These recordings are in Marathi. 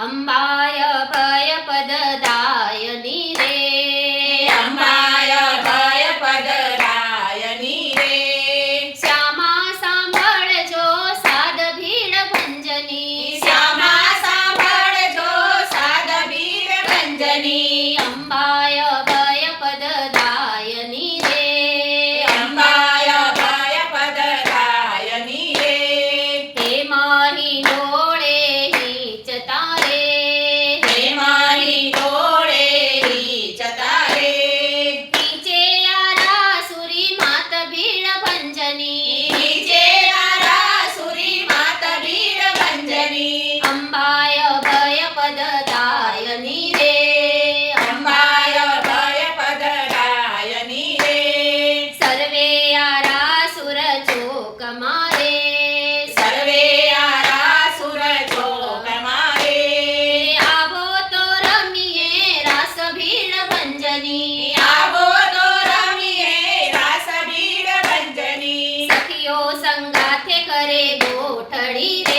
अम्बाय भय पददायनी रे. अम्बाय भय पददायनी रे. श्यामा सांभाळ जो साध भीड भंजनी. श्यामा सांभाळ जो साध भीड भंजनी. अंबाय भय पददायनी रे. अंबाय भय पददायनी रे. हे माही સંગાથે કરે ગોઠડી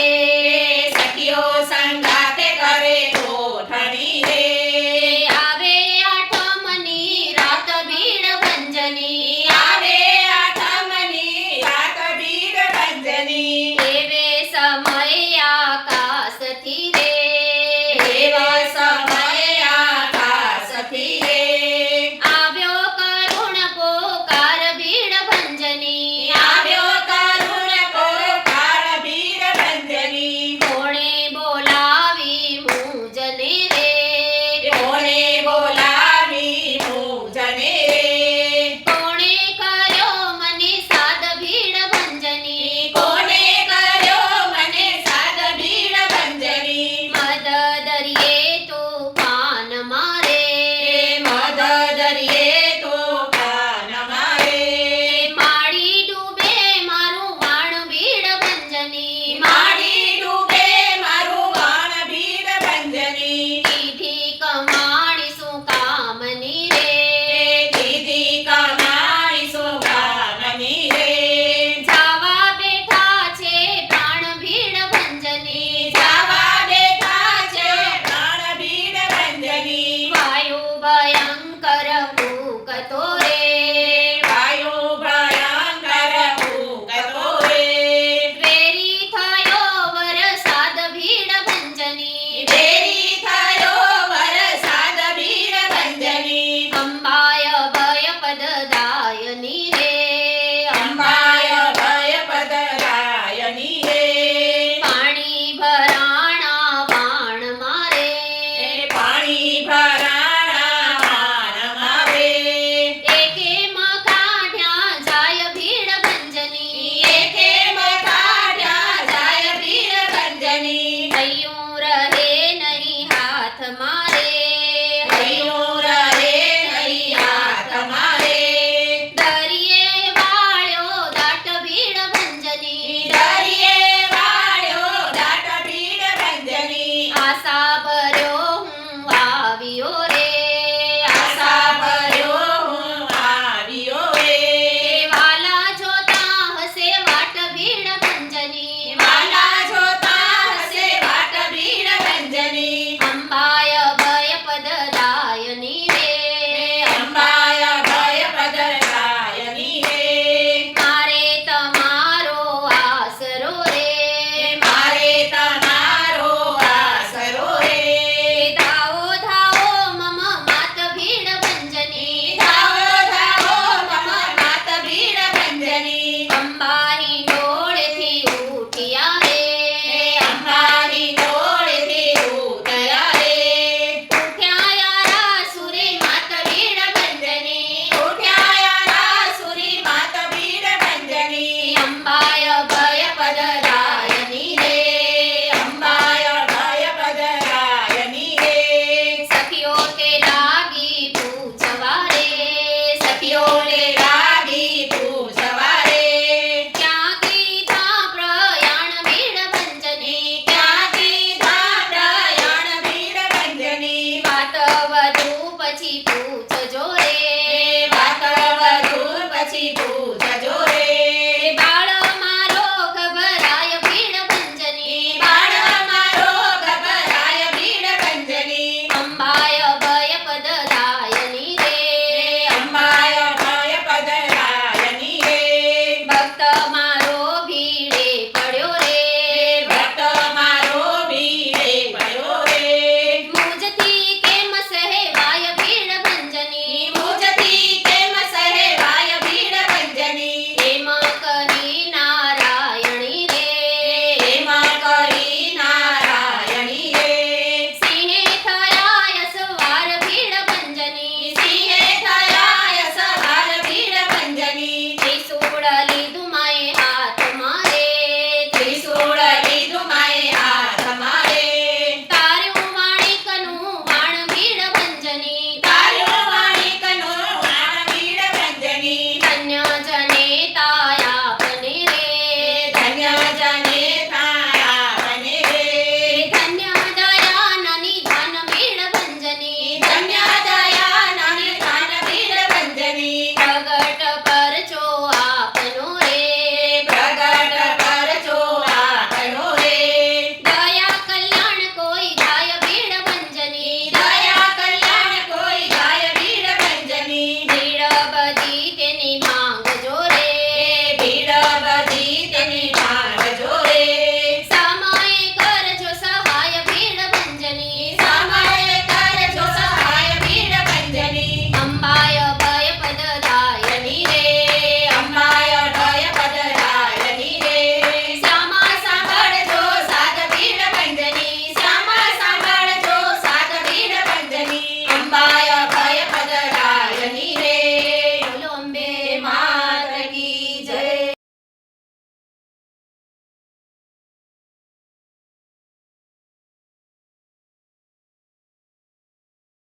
પછી પૂછજો